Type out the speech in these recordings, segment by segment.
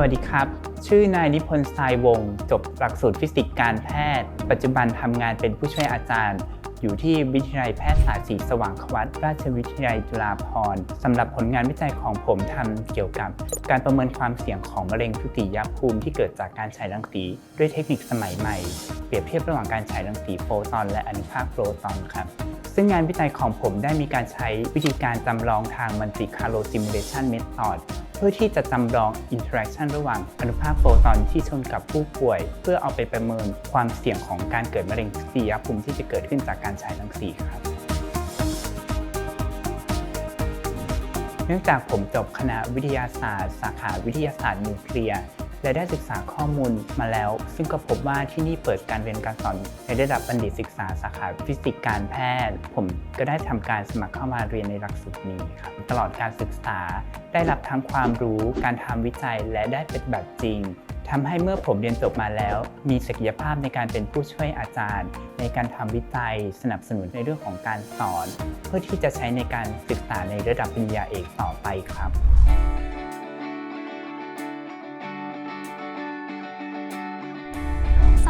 วัสดีครับ ชื่อนายนิพนธ์ทรายวงศ์จบหลักสูตรฟิสิกส์การแพทย์ ปัจจุบันทำงานเป็นผู้ช่วยอาจารย์ อยู่ที่วิทยาลัยแพทยศาสตร์ศรีสว่างควัตราชวิทยาลัยจุฬาภรณ์สำหรับผลงานวิจัยของผมทำเกี่ยวกับ การประเมินความเสี่ยงของมะเร็งทุติยภูมิที่เกิดจากการฉายรังสีด้วยเทคนิคสมัยใหม่ เปรียบเทียบระหว่างการฉายรังสีโฟตอน และอนุภาคโปรตอนครับซึ่งงานวิจัยของผมได้มีการใช้วิธีการจำลองทาง Monte Carlo Simulation Method เพื่อที่จะจำลองอินเทอร์แอคชันระหว่างอนุภาคโฟตอนที่ชนกับผู้ป่วย เพื่อเอาไปประเมินความเสี่ยงของการเกิดมะเร็งเสียภูมิที่จะเกิดขึ้นจากการฉายรังสีครับเนื่องจากผมจบคณะวิทยาศาสตร์ สาขาวิทยาศาสตร์นิวเคลียร์ และได้ศึกษาข้อมูลมาแล้ว ซึ่งก็พบว่าที่นี่เปิดการเรียนการสอนในระดับบัณฑิตศึกษาสาขาฟิสิกส์การแพทย์ ผมก็ได้ทำการสมัครเข้ามาเรียนในหลักสูตรนี้ครับตลอดการศึกษาได้รับทั้งความรู้การทำวิจัยและได้เป็นแบบจริงทำให้เมื่อผมเรียนจบมาแล้ว มีศักยภาพในการเป็นผู้ช่วยอาจารย์ ในการทำวิจัย สนับสนุนในเรื่องของการสอน เพื่อที่จะใช้ในการศึกษาในระดับปริญญาเอกต่อไปครับ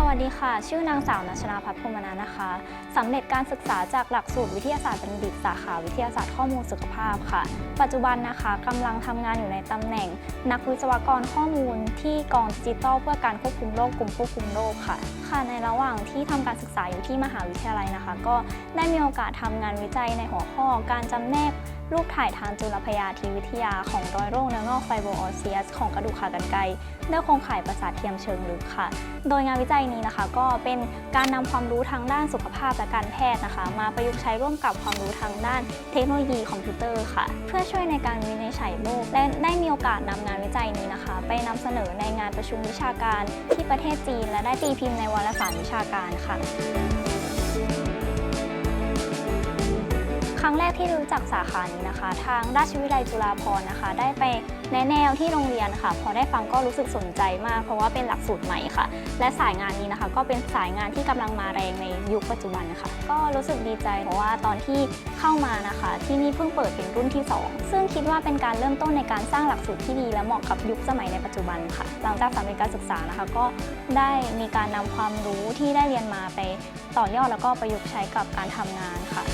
วัสดีค่ะ ชื่อนางสาวนัชนาพัฒน์พรมนานะคะสำเร็จการศึกษาจากหลักสูตรวิทยาศาสตร์บัณฑิตสาขาวิทยาศาสตร์ข้อมูลสุขภาพค่ะ ปัจจุบันนะคะกำลังทำงานอยู่ในตำแหน่ง นักวิศวกรข้อมูลที่กองดิจิทัลเพื่อการควบคุมโรคกลุ่มควบคุมโรคค่ะ ค่ะในระหว่างที่ทำการศึกษาอยู่ที่มหาวิทยาลัยนะคะ ก็ได้มีโอกาสทำงานวิจัยในหัวข้อการจำแนก รูปถ่ายทางจุลพยาธิวิทยาของรอยโรคเนื้องอกไฟโบออสเซียสของกระดูกขากรรไกรด้วยโครงข่ายประสาทเทียมเชิงลึกค่ะ โดยงานวิจัยนี้นะคะ ก็เป็นการนำความรู้ทางด้านสุขภาพและการแพทย์นะคะ มาประยุกต์ใช้ร่วมกับความรู้ทางด้านเทคโนโลยีคอมพิวเตอร์ค่ะ เพื่อช่วยในการวินิจฉัยโรคและได้มีโอกาสนำงานวิจัยนี้นะคะ ไปนำเสนอในงานประชุมวิชาการที่ประเทศจีน และได้ตีพิมพ์ในวารสารวิชาการค่ะ ครั้งแรกที่รู้จักสาขานี้นะคะ ทางราชวิทยาลัยจุฬาภรณ์นะคะ ได้ไปแนะแนวที่โรงเรียนค่ะ พอได้ฟังก็รู้สึกสนใจมาก เพราะว่าเป็นหลักสูตรใหม่ค่ะ และสายงานนี้นะคะ ก็เป็นสายงานที่กำลังมาแรงในยุคปัจจุบันค่ะก็รู้สึกดีใจเพราะว่าตอนที่เข้ามานะคะ ที่นี่เพิ่งเปิดเป็นรุ่นที่ 2 ซึ่งคิดว่าเป็นการเริ่มต้นในการสร้างหลักสูตรที่ดี และเหมาะกับยุคสมัยในปัจจุบันค่ะ หลังจากสำเร็จการศึกษานะคะ ก็ได้มีการนำความรู้ที่ได้เรียนมาไปต่อยอดแล้วก็ประยุกต์ใช้กับการทำงานค่ะ